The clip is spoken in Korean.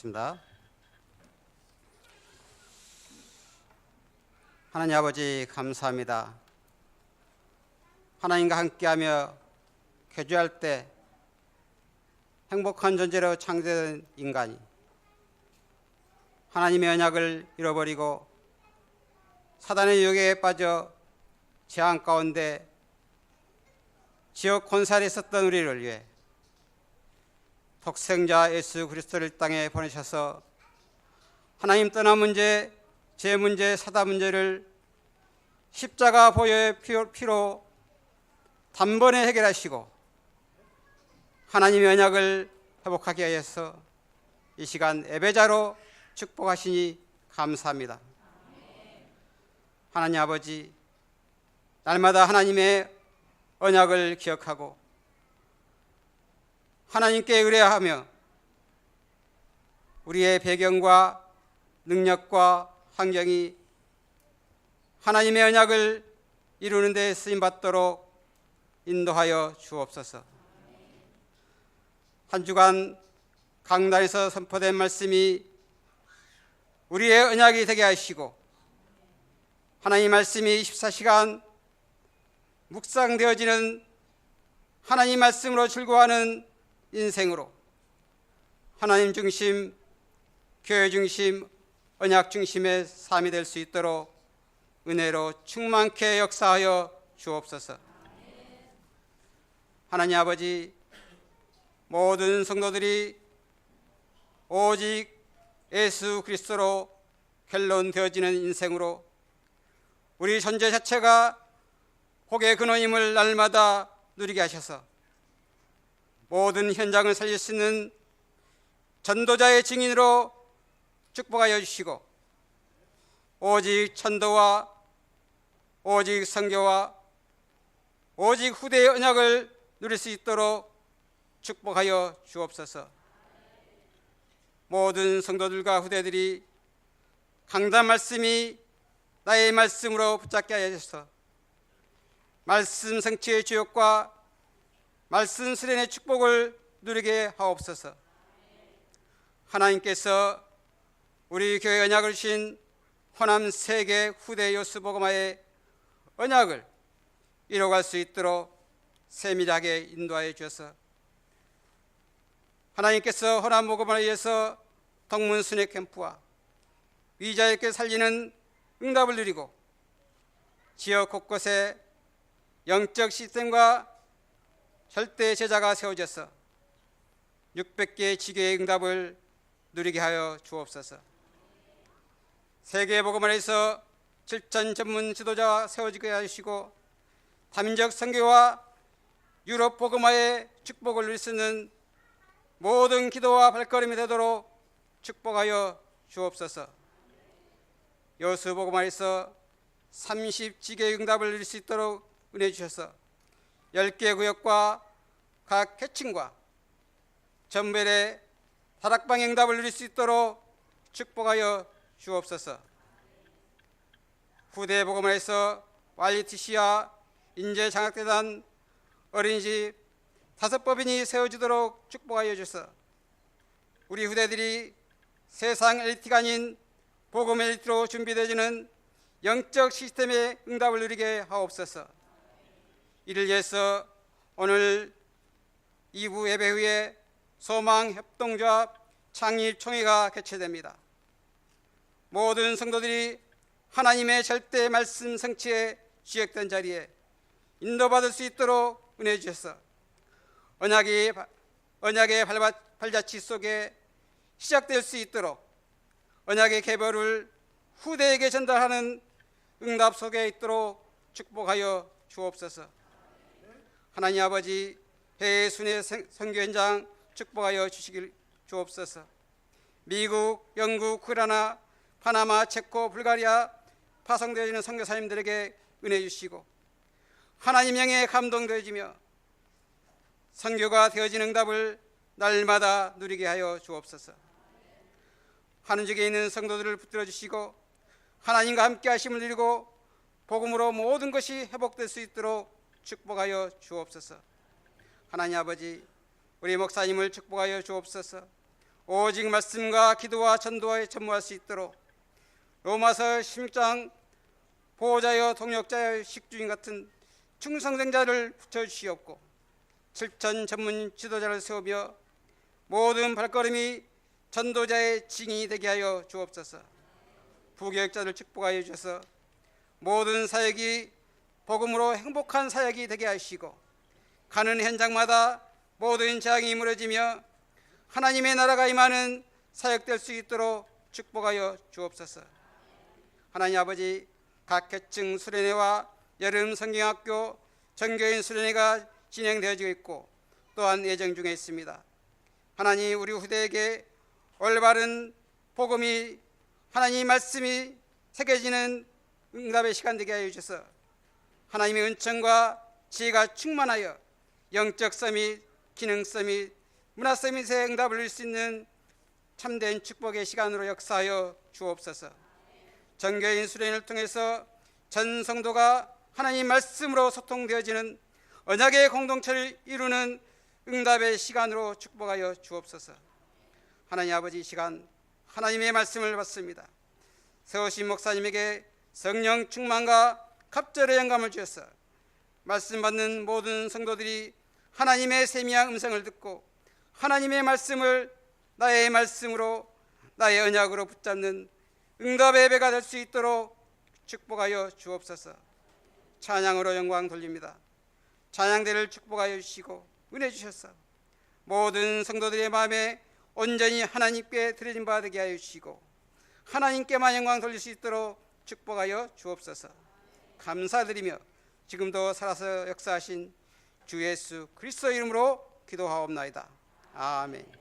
기도하겠습니다. 하나님 아버지 감사합니다. 하나님과 함께하며 교제할 때 행복한 존재로 창조된 인간이 하나님의 언약을 잃어버리고 사단의 유혹에 빠져 재앙 가운데 지옥 곤살에 있었던 우리를 위해 독생자 예수 그리스도를 땅에 보내셔서 하나님 떠난 문제, 제 문제, 사다 문제를 십자가 보혈의 피로, 피로 단번에 해결하시고 하나님의 언약을 회복하게 하여서 이 시간 예배자로 축복하시니 감사합니다. 하나님 아버지 날마다 하나님의 언약을 기억하고 하나님께 의뢰하며 우리의 배경과 능력과 환경이 하나님의 언약을 이루는 데 쓰임 받도록 인도하여 주옵소서. 한 주간 강단에서 선포된 말씀이 우리의 언약이 되게 하시고 하나님 말씀이 24시간 묵상되어지는 하나님 말씀으로 즐거워하는 인생으로 하나님 중심, 교회 중심, 언약 중심의 삶이 될 수 있도록 은혜로 충만케 역사하여 주옵소서. 하나님 아버지 모든 성도들이 오직 예수 그리스도로 결론되어지는 인생으로 우리 존재 자체가 복의 근원임을 날마다 누리게 하셔서 모든 현장을 살릴 수 있는 전도자의 증인으로 축복하여 주시고 오직 천도와 오직 성교와 오직 후대의 언약을 누릴 수 있도록 축복하여 주옵소서. 모든 성도들과 후대들이 강단 말씀이 나의 말씀으로 붙잡게 하여 주셔서 말씀 성취의 주역과 말씀 수련의 축복을 누리게 하옵소서. 하나님께서 우리 교회 언약을 주신 호남 세계 후대 요스 복음화의 언약을 이뤄갈 수 있도록 세밀하게 인도하여 주셔서 하나님께서 호남 복음화에 의해서 동문 순회 캠프와 위자에게 살리는 응답을 누리고 지역 곳곳에 영적 시스템과 절대 제자가 세워져서 600개의 지교의 응답을 누리게 하여 주옵소서. 세계 복음원에서 7천 전문 지도자가 세워지게 하시고 다민족 선교와 유럽 복음화의 축복을 누릴 수 있는 모든 기도와 발걸음이 되도록 축복하여 주옵소서. 여수 복음화에서 30지교의 응답을 누릴 수 있도록 은혜 주셔서 10개 구역과 각 계층과 전별의 다락방 응답을 누릴 수 있도록 축복하여 주옵소서. 후대 복음에서 YTC와 인재 장학대단 어린이집 다섯 법인이 세워지도록 축복하여 주셔서 우리 후대들이 세상 엘리트가 아닌 복음 엘리트로 준비되어지는 영적 시스템의 응답을 누리게 하옵소서. 이를 위해서 오늘 2부 예배 후에 소망 협동조합 창립 총회가 개최됩니다. 모든 성도들이 하나님의 절대 말씀 성취에 주역된 자리에 인도받을 수 있도록 은혜 주셔서 언약이 언약의 발자취 속에 시작될 수 있도록 언약의 개별을 후대에게 전달하는 응답 속에 있도록 축복하여 주옵소서. 하나님 아버지 해외 순회 선교 현장 축복하여 주시길 주옵소서. 미국, 영국, 우크라이나, 파나마, 체코, 불가리아 파송되어지는 선교사님들에게 은혜 주시고 하나님 영에 감동되어지며 선교가 되어진 응답을 날마다 누리게 하여 주옵소서. 하늘직에 있는 성도들을 붙들어 주시고 하나님과 함께 하심을 누리고 복음으로 모든 것이 회복될 수 있도록 축복하여 주옵소서. 하나님 아버지 우리 목사님을 축복하여 주옵소서. 오직 말씀과 기도와 전도에 전무할 수 있도록 로마서 16장 보호자여 동역자여 식주인 같은 충성생자를 붙여주시옵고 실천 전문 지도자를 세우며 모든 발걸음이 전도자의 징이 되게 하여 주옵소서 부교육자를 축복하여 주셔서 모든 사역이 복음으로 행복한 사역이 되게 하시고 가는 현장마다 모든 재앙이 무너지며 하나님의 나라가 임하는 사역될 수 있도록 축복하여 주옵소서. 하나님 아버지 각 계층 수련회와 여름 성경학교 전교인 수련회가 진행되어지고 있고 또한 예정 중에 있습니다. 하나님 우리 후대에게 올바른 복음이 하나님 말씀이 새겨지는 응답의 시간 되게 하여 주셔서 하나님의 은총과 지혜가 충만하여 영적 서밋, 기능 서밋, 문화 서밋의 응답을 줄수 있는 참된 축복의 시간으로 역사하여 주옵소서. 정교인 수련을 통해서 전 성도가 하나님 말씀으로 소통되어지는 언약의 공동체를 이루는 응답의 시간으로 축복하여 주옵소서. 하나님 아버지 이 시간 하나님의 말씀을 받습니다. 세우신 목사님에게 성령 충만과 갑절의 영감을 주셔서 말씀 받는 모든 성도들이 하나님의 세미한 음성을 듣고 하나님의 말씀을 나의 말씀으로 나의 언약으로 붙잡는 응답의 배가 될 수 있도록 축복하여 주옵소서. 찬양으로 영광 돌립니다. 찬양대를 축복하여 주시고 은혜 주셔서 모든 성도들의 마음에 온전히 하나님께 드려진 바 되게 하여 주시고 하나님께만 영광 돌릴 수 있도록 축복하여 주옵소서. 감사드리며 지금도 살아서 역사하신 주 예수 그리스도 이름으로 기도하옵나이다. 아멘.